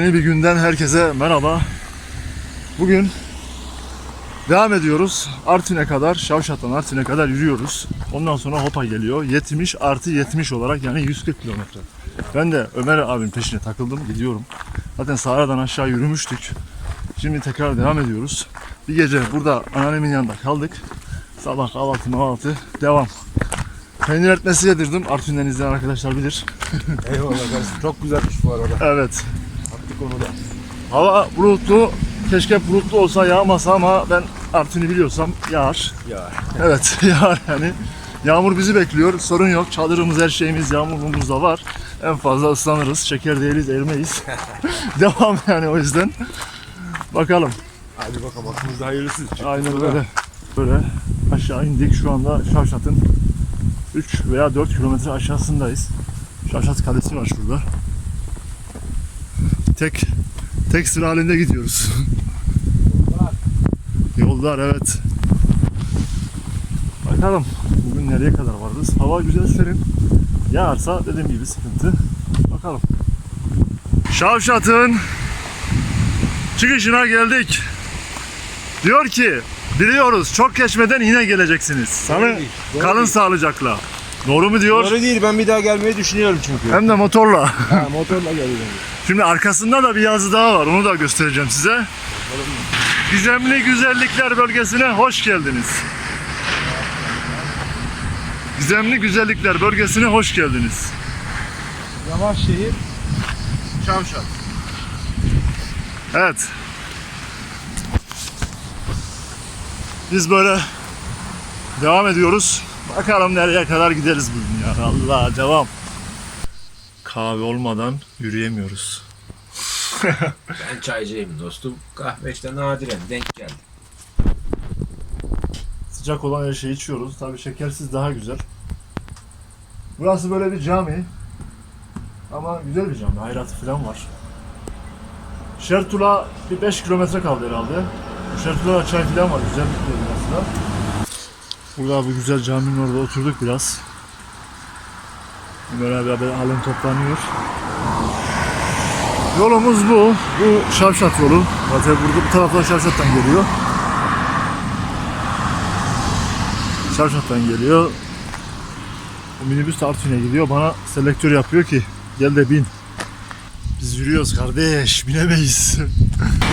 Yeni bir günden herkese merhaba. Bugün devam ediyoruz. Artvin'e kadar, Şavşat'tan Artvin'e kadar yürüyoruz. Ondan sonra Hopa geliyor. 70 artı 70 olarak yani 140 kilometre. Ben de Ömer abinin peşine takıldım, gidiyorum. Zaten Sahra'dan aşağı yürümüştük. Şimdi tekrar devam ediyoruz. Bir gece burada anneannemin yanında kaldık. Sabah kahvaltı mahvaltı devam. Peynir etmesi yedirdim. Artvin'den izleyen arkadaşlar bilir. Eyvallah kardeşim. Çok güzelmiş bu arada. Evet. Attık onu da. Hava bulutlu. Keşke bulutlu olsa yağmasa ama ben Artvin'i biliyorsam yağar. Ya. Evet yağar yani. Yağmur bizi bekliyor. Sorun yok. Çadırımız, her şeyimiz, yağmurluğumuz da var. En fazla ıslanırız. Şeker değiliz, erimeyiz. Devam yani o yüzden. Bakalım. Hadi bakalım aklımızda hayırlısı. Aynen böyle. Böyle aşağı indik. Şu anda Şavşat'ın 3 veya 4 kilometre aşağısındayız. Şavşat Kalesi var şurada. Tek tek sıra halinde gidiyoruz. Yollar evet. Bakalım bugün nereye kadar varırız. Hava güzel serin. Yağarsa dediğim gibi sıkıntı. Bakalım. Şavşat'ın çıkışına geldik. Diyor ki biliyoruz çok geçmeden yine geleceksiniz. Sana değil, doğru kalın değil. sağlıcakla. Doğru mu diyor? Doğru değil ben bir daha gelmeyi düşünüyorum çünkü. Hem de motorla. ha, motorla geliyorum. Şimdi arkasında da bir yazı daha var. Onu da göstereceğim size. Gizemli Güzellikler Bölgesi'ne hoş geldiniz. Gizemli Güzellikler Bölgesi'ne hoş geldiniz. Yavaş şehir. Şavşat. Evet. Biz böyle devam ediyoruz. Bakalım nereye kadar gideriz bugün ya. Allah devam. Kahve olmadan yürüyemiyoruz. Ben çaycıyım dostum. Kahve işte nadiren denk geldi. Sıcak olan her şeyi içiyoruz. Tabii şekersiz daha güzel. Burası böyle bir cami. Ama güzel bir cami. Hayratı falan var. Şertula bir 5 kilometre kaldı herhalde. Şertula'da çay falan var. Güzel bir yer burası da. Burada bu güzel caminin orada oturduk biraz. Böyle beraber alem toplanıyor. Yolumuz bu. Bu Şavşat yolu. Zaten burada bu taraftan Şavşat'tan geliyor. Şavşat'tan geliyor. O minibüs de gidiyor. Bana selektör yapıyor ki gel de bin. Biz yürüyoruz kardeş binemeyiz.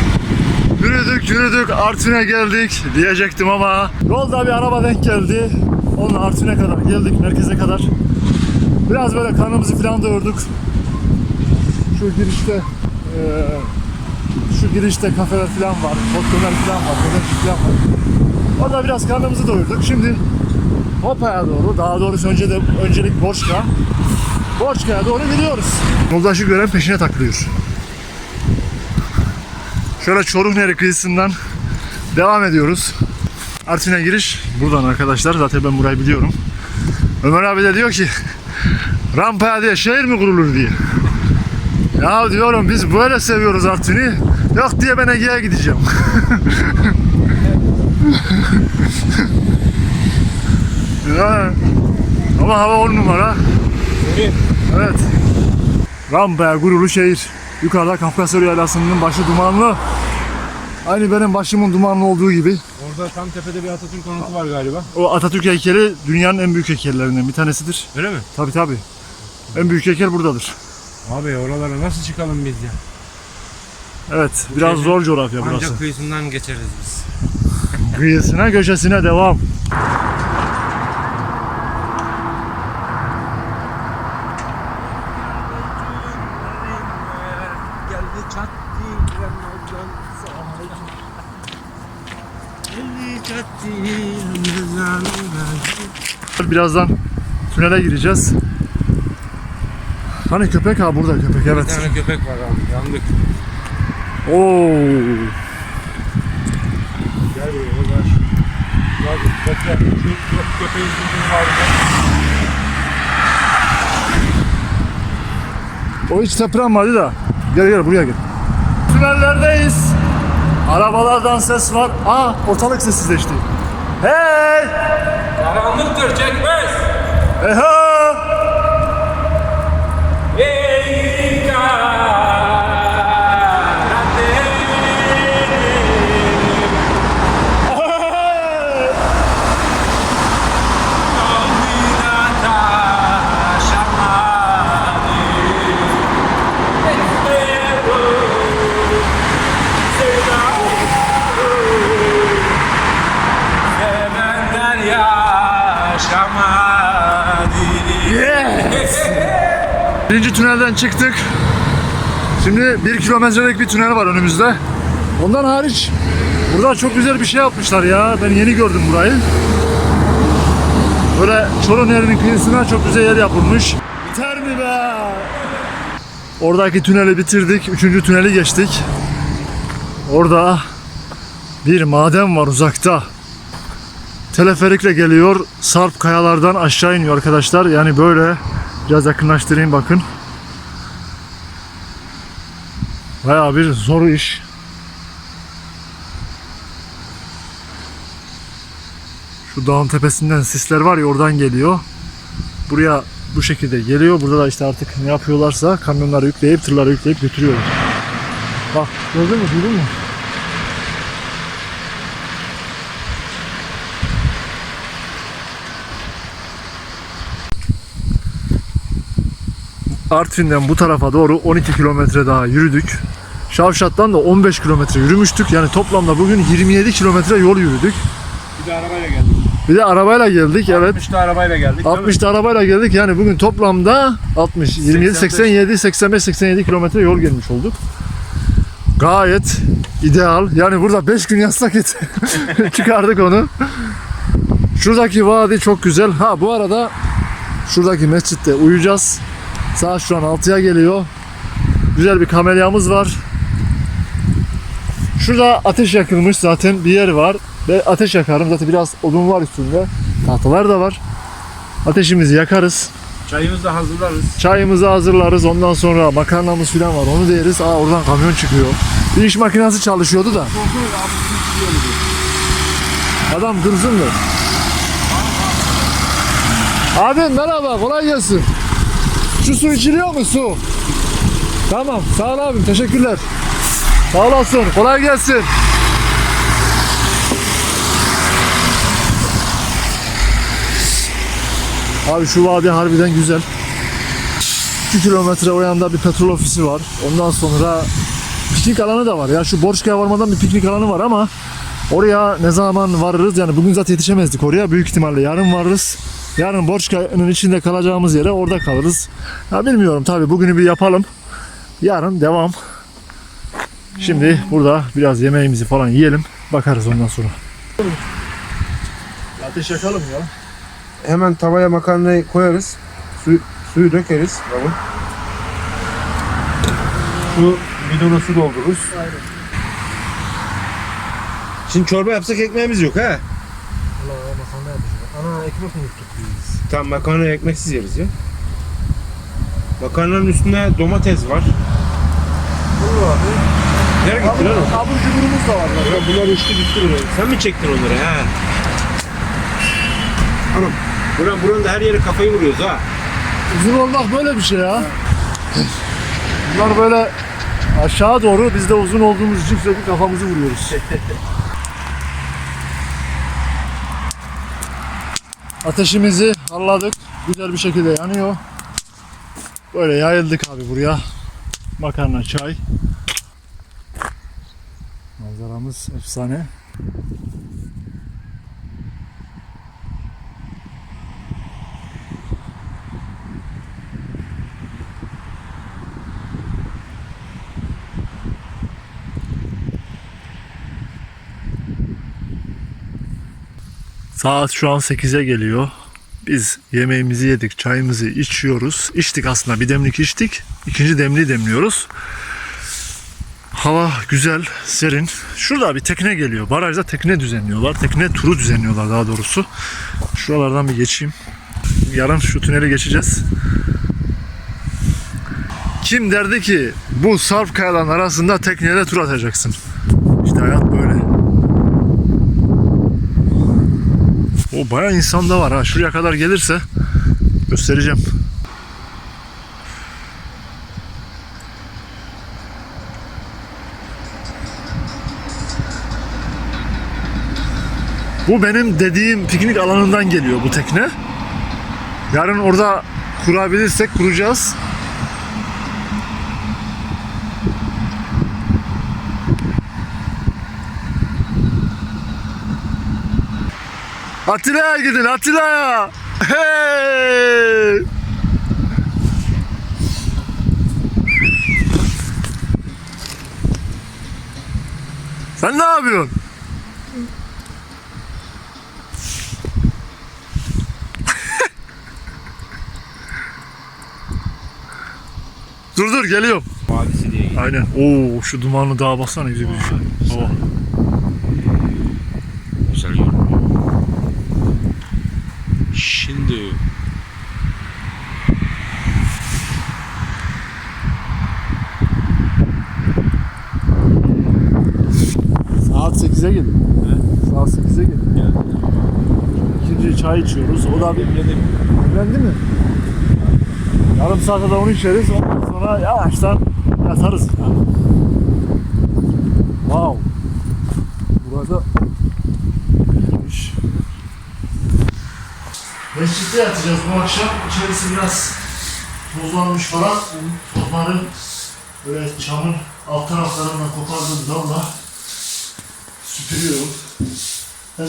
yürüdük yürüdük Artvin'e geldik diyecektim ama yolda bir araba denk geldi. Onunla Artvin'e kadar geldik merkeze kadar. Biraz böyle karnımızı falan doyurduk. Şu girişte eee, şu girişte kafeler falan var, hotdolar falan var, kokoreç falan var. Orada biraz karnımızı doyurduk. Şimdi Hopa'ya doğru, daha doğrusu önce de öncelik Borçka. Borçka'ya doğru gidiyoruz. Yoldaşı gören peşine takılıyor. Şöyle Çoruh Nehri kıyısından devam ediyoruz. Artvin'e giriş buradan arkadaşlar. Zaten ben burayı biliyorum. Ömer abi de diyor ki rampaya diye şehir mi kurulur diye. Ya diyorum biz böyle seviyoruz Artvin'i. Yok diye ben Ege'ye gideceğim. Ya. Ama hava on numara. Evet. Rampaya gururlu şehir. Yukarıda Kafkasya Yaylası'nın başı dumanlı. Aynı benim başımın dumanlı olduğu gibi. Orada tam tepede bir Atatürk anıtı var galiba. O Atatürk heykeli dünyanın en büyük heykellerinden bir tanesidir. Öyle mi? Tabi tabi. En büyük heykel buradadır. Abi oralara nasıl çıkalım biz ya? Evet, biraz zor coğrafya burası. Ancak kıyısından geçeriz biz. Kıyısına köşesine devam. Geldi çattı Ramazan Geldi çattı Ramazan Birazdan tünele gireceğiz. Hani köpek ha burada köpek Bir evet. tane köpek var abi yandık. Oo. Gel buraya gel. Bak bekle. Şu kö- köpeğin zinciri var. O hiç tepranmadı da. Gel gel buraya gel. Tünellerdeyiz. Arabalardan ses var. Aa ortalık sessizleşti. Hey! Karanlıktır çekmez. Eha! Ey Birinci tünelden çıktık. Şimdi bir kilometrelik bir tünel var önümüzde. Ondan hariç burada çok güzel bir şey yapmışlar ya. Ben yeni gördüm burayı. Böyle Çorum Nehri'nin kıyısına çok güzel yer yapılmış. Biter mi be? Oradaki tüneli bitirdik. Üçüncü tüneli geçtik. Orada bir maden var uzakta. Teleferikle geliyor. Sarp kayalardan aşağı iniyor arkadaşlar. Yani böyle biraz yakınlaştırayım bakın. Bayağı bir zor iş. Şu dağın tepesinden sisler var ya oradan geliyor. Buraya bu şekilde geliyor. Burada da işte artık ne yapıyorlarsa kamyonları yükleyip tırları yükleyip götürüyorlar. Bak gördün mü duydun mu? Artvin'den bu tarafa doğru 12 kilometre daha yürüdük. Şavşat'tan da 15 kilometre yürümüştük. Yani toplamda bugün 27 kilometre yol yürüdük. Bir de arabayla geldik. Bir de arabayla geldik evet. 60'da arabayla geldik. değil mi? 60'da arabayla geldik. Yani bugün toplamda 60, 27, 87, 85, 87 kilometre yol gelmiş olduk. Gayet ideal. Yani burada 5 gün yazsak et. Çıkardık onu. Şuradaki vadi çok güzel. Ha bu arada şuradaki mescitte uyuyacağız. Saat şu an 6'ya geliyor. Güzel bir kamelyamız var. Şurada ateş yakılmış zaten bir yer var. Ve ateş yakarım. Zaten biraz odun var üstünde. Tahtalar da var. Ateşimizi yakarız. Çayımızı da hazırlarız. Çayımızı hazırlarız. Ondan sonra makarnamız falan var. Onu da yeriz. Aa oradan kamyon çıkıyor. Bir iş makinesi çalışıyordu da. Adam kırsın da. Abi merhaba kolay gelsin. Şu su içiliyor mu su? Tamam sağ ol abim teşekkürler. Sağ olasın kolay gelsin. Abi şu vadi harbiden güzel. 2 kilometre o yanda bir petrol ofisi var. Ondan sonra piknik alanı da var. Ya şu Borçka'ya varmadan bir piknik alanı var ama oraya ne zaman varırız? Yani bugün zaten yetişemezdik oraya. Büyük ihtimalle yarın varırız. Yarın Borçka'nın içinde kalacağımız yere orada kalırız. Ya bilmiyorum tabii bugünü bir yapalım. Yarın devam. Şimdi burada biraz yemeğimizi falan yiyelim. Bakarız ondan sonra. Ateş yakalım ya. Hemen tavaya makarnayı koyarız. Su, suyu dökeriz. Tamam. Su bidona su doldururuz. Aynen. Şimdi çorba yapsak ekmeğimiz yok ha. Allah makarna yapacağız. Ana ekmek unuttuk biz. Tamam makarna ekmeksiz yeriz ya. Makarnanın üstünde domates var. Olur abi. Nereye gitti lan o? Abur cuburumuz da var. Ya bunlar uçtu gitti buraya. Sen mi çektin onları ha? Anam. Buran, buranın da her yere kafayı vuruyoruz ha. Uzun olmak böyle bir şey ya. Bunlar böyle aşağı doğru biz de uzun olduğumuz için sürekli kafamızı vuruyoruz. Ateşimizi halladık. Güzel bir şekilde yanıyor. Böyle yayıldık abi buraya. Makarna, çay. Manzaramız efsane. Saat şu an 8'e geliyor. Biz yemeğimizi yedik, çayımızı içiyoruz. İçtik aslında bir demlik içtik. İkinci demliği demliyoruz. Hava güzel, serin. Şurada bir tekne geliyor. Barajda tekne düzenliyorlar. Tekne turu düzenliyorlar daha doğrusu. Şuralardan bir geçeyim. Yarın şu tüneli geçeceğiz. Kim derdi ki bu sarp kayaların arasında tekneyle tur atacaksın. İşte hayat böyle. O bayağı insan da var ha. Şuraya kadar gelirse göstereceğim. Bu benim dediğim piknik alanından geliyor bu tekne. Yarın orada kurabilirsek kuracağız. Atilla'ya gidin Atilla'ya. Hey! Sen ne yapıyorsun? dur dur geliyorum. Mavisi diye geliyor. Aynen. Oo şu dumanlı dağa baksana güzel bir şey. Oh. Çay içiyoruz. O da bir Demlendi mi? Yarım saate de onu içeriz. Ondan sonra yavaştan yatarız. ya. Wow. Burada iyiymiş. Mescitte yatacağız bu akşam. İçerisi biraz tozlanmış falan. Tozları böyle çamın alt taraflarından kopardığım dalla süpürüyorum. Hem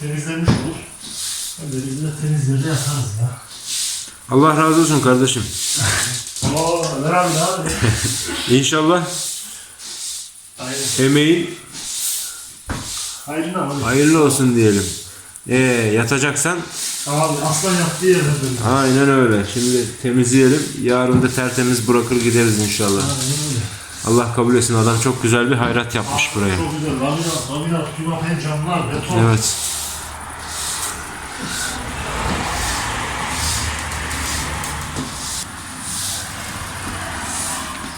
temizlenmiş olur. Temiz yerde yatarız ya. Allah razı olsun kardeşim. Oo, Ömer abi ne abi? İnşallah Aynen. emeğin Hayırlı hayırlı olsun diyelim. Ee, yatacaksan Abi aslan yaptığı böyle. aynen öyle. Şimdi temizleyelim. Yarın da tertemiz bırakır gideriz inşallah. Allah kabul etsin. Adam çok güzel bir hayrat yapmış buraya. Çok güzel. Laminat, laminat, tümak, hem camlar, beton. Evet.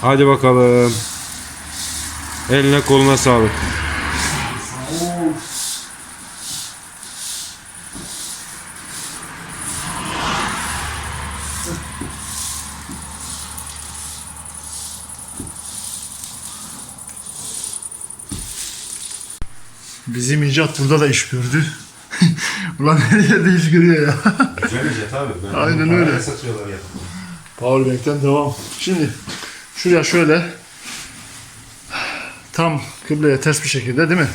Hadi bakalım. Eline koluna sağlık. Bizim icat burada da iş gördü. Ulan her yerde iş görüyor ya. Güzel icat abi. Ben Aynen öyle. satıyorlar ya. Powerbank'ten devam. Şimdi şuraya şöyle tam kıbleye ters bir şekilde değil mi?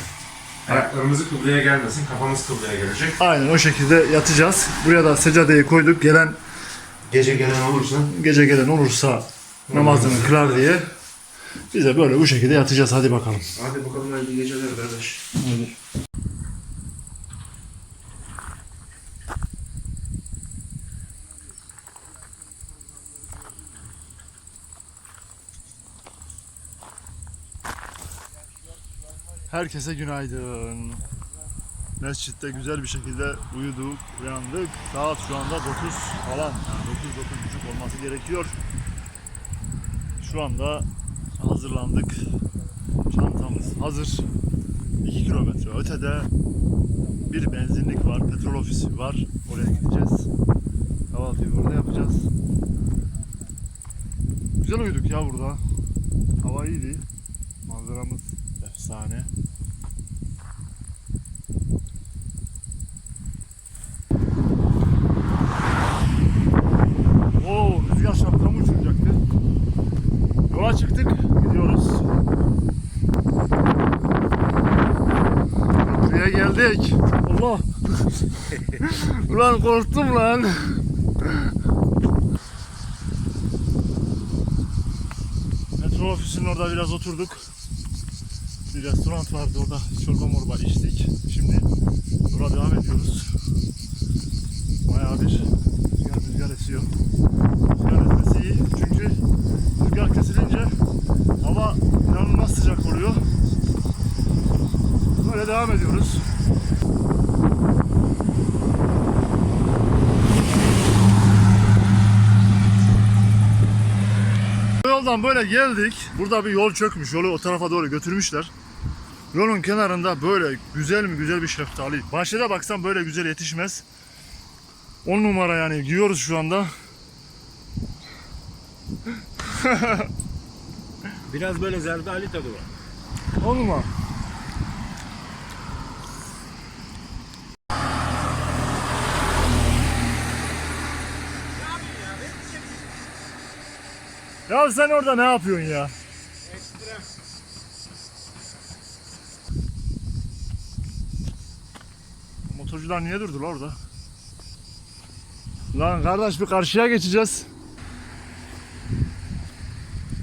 Ayaklarımızı kıbleye gelmesin, kafamız kıbleye gelecek. Aynen o şekilde yatacağız. Buraya da seccadeyi koyduk. Gelen Gece gelen olursa gece gelen olursa namazını kılar diye biz de böyle bu şekilde yatacağız. Hadi bakalım. hadi bakalım hayırlı geceler kardeş. Herkese günaydın. Mescitte güzel bir şekilde uyuduk, uyandık. Saat şu anda 9 falan. Yani 9 9.30 olması gerekiyor. Şu anda hazırlandık. Çantamız hazır. 2 kilometre ötede bir benzinlik var, petrol ofisi var. Oraya gideceğiz. Kahvaltıyı orada yapacağız. Güzel uyuduk ya burada. Hava iyiydi. Manzaramız efsane. Oo, rüzgar şapkamı uçuracaktı. Yola çıktık, gidiyoruz. Buraya geldik. Allah. Ulan korktum lan. Metro ofisinin orada biraz oturduk. Bir restoran vardı orada çorba morba içtik. Şimdi yola devam ediyoruz. Bayağı bir rüzgar rüzgar esiyor. Rüzgar esmesi iyi çünkü rüzgar kesilince hava inanılmaz sıcak oluyor. Böyle devam ediyoruz. Bu yoldan böyle geldik. Burada bir yol çökmüş. Yolu o tarafa doğru götürmüşler. Yolun kenarında böyle güzel mi güzel bir şeftali. Bahçede baksan böyle güzel yetişmez. 10 numara yani gidiyoruz şu anda. Biraz böyle zerdali tadı var. 10 numara. Ya sen orada ne yapıyorsun ya? Motorcular niye durdu orada? Lan kardeş bir karşıya geçeceğiz.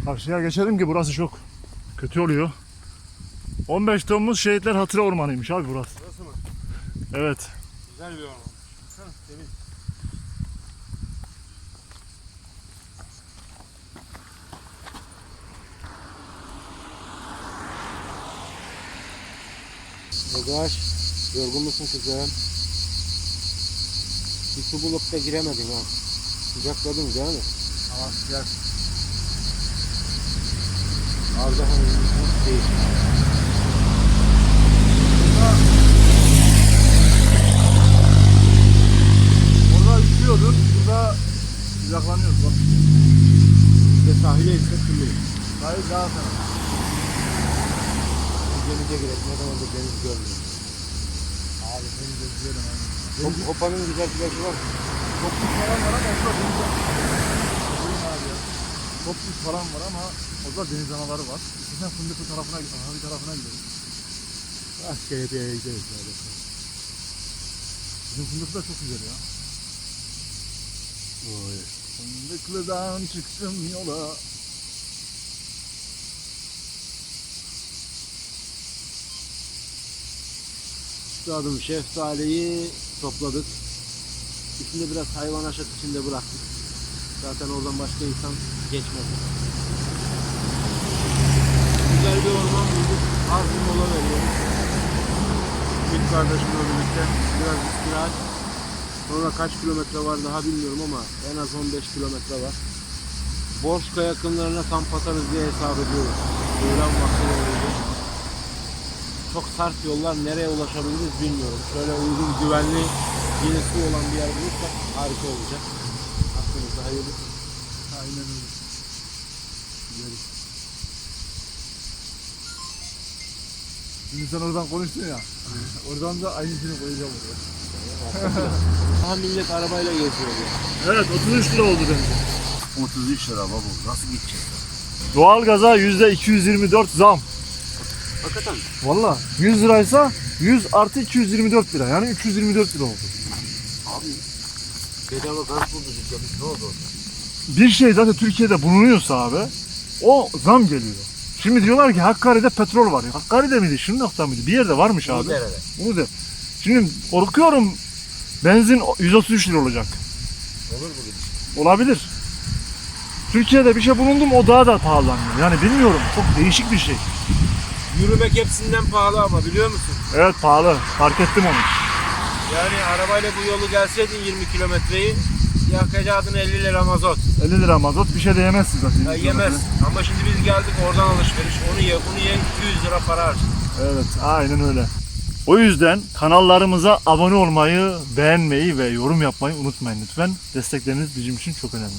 Karşıya geçelim ki burası çok kötü oluyor. 15 Temmuz Şehitler Hatırı Ormanı'ymış abi burası. Burası mı? Evet. Güzel bir orman. Baksana deniz. Begaş, yorgun musun kızım? Bir su bulup da giremedin ha. Sıcakladın değil mi? Hava sıcak. Ardahan nasıl değil? Orada üşüyordur. Burada sıcaklanıyoruz bak. Bir de sahile ise kirliyiz. Hayır daha fena. Denize girek, ne zaman da deniz görmüyoruz. Abi deniz özleyelim aynen. Hop, Hopa'nın güzel plajı var. Topluk falan var ama orada deniz abi ya. Topluk falan var ama orada deniz anaları var. İstersen Fındıklı tarafına bir tarafına gidelim. Bir yere gideriz. hadi. Bizim fındık da çok güzel ya. Oy. Fındıklı'dan çıktım yola. Üstadım şeftaliyi topladık. İçinde biraz hayvan aşat içinde bıraktık. Zaten oradan başka insan geçmez. Güzel bir orman bulduk. Az bir mola veriyoruz. Bir kardeşimle birlikte biraz istirahat. Sonra kaç kilometre var daha bilmiyorum ama en az 15 kilometre var. Borçka yakınlarına kamp atarız diye hesap ediyoruz. Öğlen vakti. Çok sert yollar nereye ulaşabiliriz bilmiyorum. Şöyle uygun güvenli yine su olan bir yer bulursak harika olacak. Aklınızda hayırlısı. Aynen öyle. Gideriz. Şimdi sen oradan konuştun ya. oradan da aynısını koyacağım oraya. Daha millet arabayla geziyor. Evet 33 lira oldu bence. 33 lira baba nasıl gideceğiz? Doğalgaza %224 zam. Hakikaten. Valla 100 liraysa 100 artı 224 lira. Yani 324 lira oldu. Abi bedava gaz buldu dükkanımız ne oldu orada? Bir şey zaten Türkiye'de bulunuyorsa abi o zam geliyor. Şimdi diyorlar ki Hakkari'de petrol var. Hakkari'de miydi? Şırnak'ta mıydı? Bir yerde varmış abi. derede. Bunu de. Şimdi korkuyorum benzin 133 lira olacak. Olur mu gibi? Olabilir. Türkiye'de bir şey bulundum o daha da pahalanıyor. Yani bilmiyorum. Çok değişik bir şey. Yürümek hepsinden pahalı ama biliyor musun? Evet pahalı. Fark ettim onu. Yani arabayla bu yolu gelseydin 20 kilometreyi yakacağın 50 lira mazot. 50 lira mazot bir şey de yemezsin zaten. Ya yemez. Ama şimdi biz geldik oradan alışveriş. Onu ye, bunu ye 200 lira para harcadın. Evet aynen öyle. O yüzden kanallarımıza abone olmayı, beğenmeyi ve yorum yapmayı unutmayın lütfen. Destekleriniz bizim için çok önemli.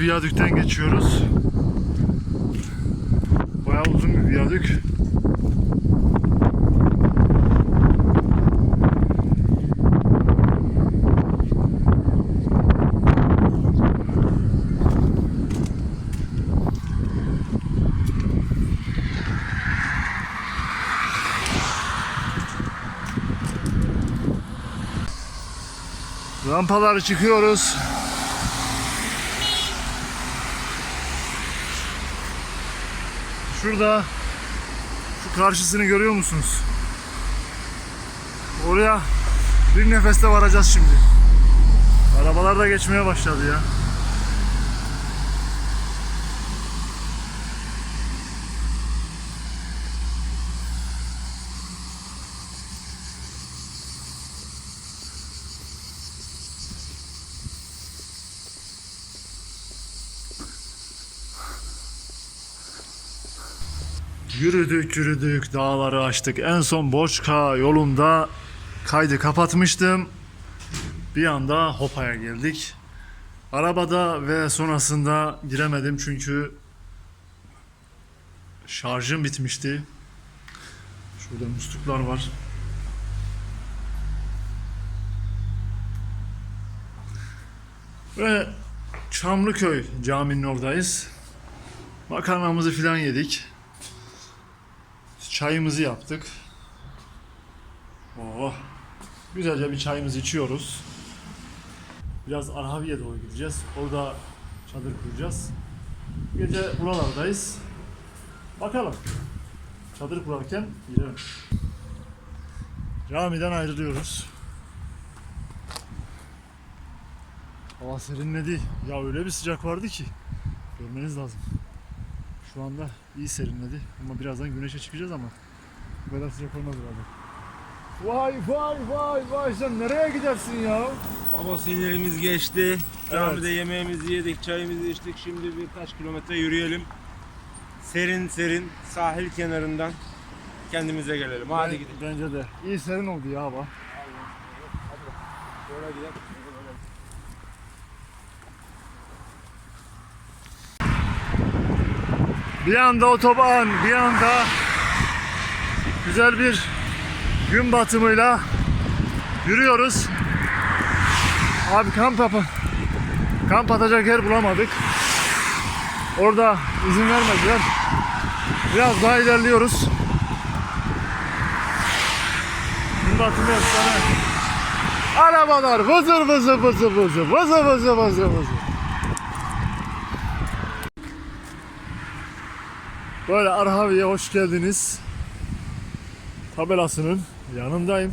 Viyadükten geçiyoruz. Bayağı uzun bir viyadük. Rampaları çıkıyoruz. Şurada şu karşısını görüyor musunuz? Oraya bir nefeste varacağız şimdi. Arabalar da geçmeye başladı ya. Yürüdük yürüdük dağları aştık. En son Boçka yolunda kaydı kapatmıştım. Bir anda Hopa'ya geldik. Arabada ve sonrasında giremedim çünkü şarjım bitmişti. Şurada musluklar var. Ve Çamlıköy caminin oradayız. Makarnamızı filan yedik. Çayımızı yaptık. Oh. Güzelce bir çayımızı içiyoruz. Biraz Arhavi'ye doğru gideceğiz. Orada çadır kuracağız. Gece buralardayız. Bakalım. çadır kurarken girelim. Camiden ayrılıyoruz. Hava serinledi. Ya öyle bir sıcak vardı ki. Görmeniz lazım. Şu anda iyi serinledi. Ama birazdan güneşe çıkacağız ama bu kadar sıcak olmaz herhalde. Vay vay vay vay sen nereye gidersin ya? Baba sinirimiz geçti. Camide yemeğimizi yedik, çayımızı içtik. Şimdi birkaç kilometre yürüyelim. Serin serin sahil kenarından kendimize gelelim. Hadi Ben- gidelim. Bence de. İyi serin oldu ya hava. Şöyle gidelim. Bir anda otoban, bir anda güzel bir gün batımıyla yürüyoruz. Abi kamp yapın. Kamp atacak yer bulamadık. Orada izin vermediler. Biraz daha ilerliyoruz. Gün batımı efsane. Arabalar vızır vızır vızır vızır vızır vızır vızır vızır. Böyle Arhavi'ye hoş geldiniz. Tabelasının yanındayım.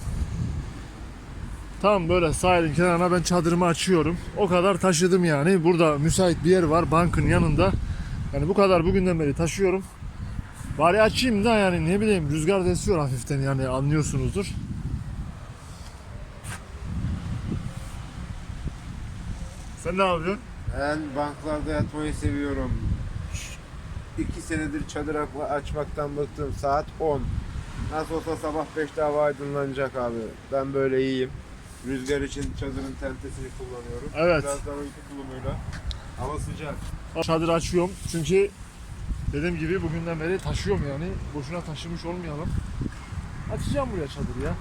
Tam böyle sahilin kenarına ben çadırımı açıyorum. O kadar taşıdım yani. Burada müsait bir yer var bankın yanında. Yani bu kadar bugünden beri taşıyorum. Bari açayım da yani ne bileyim rüzgar da esiyor hafiften yani anlıyorsunuzdur. Sen ne yapıyorsun? Ben banklarda yatmayı seviyorum. İki senedir çadır açmaktan bıktım. Saat 10. Nasıl olsa sabah 5'te hava aydınlanacak abi. Ben böyle iyiyim. Rüzgar için çadırın tentesini kullanıyorum. Evet. Biraz daha uyku tulumuyla. Hava sıcak. Çadır açıyorum çünkü dediğim gibi bugünden beri taşıyorum yani. Boşuna taşımış olmayalım. Açacağım buraya çadırı ya.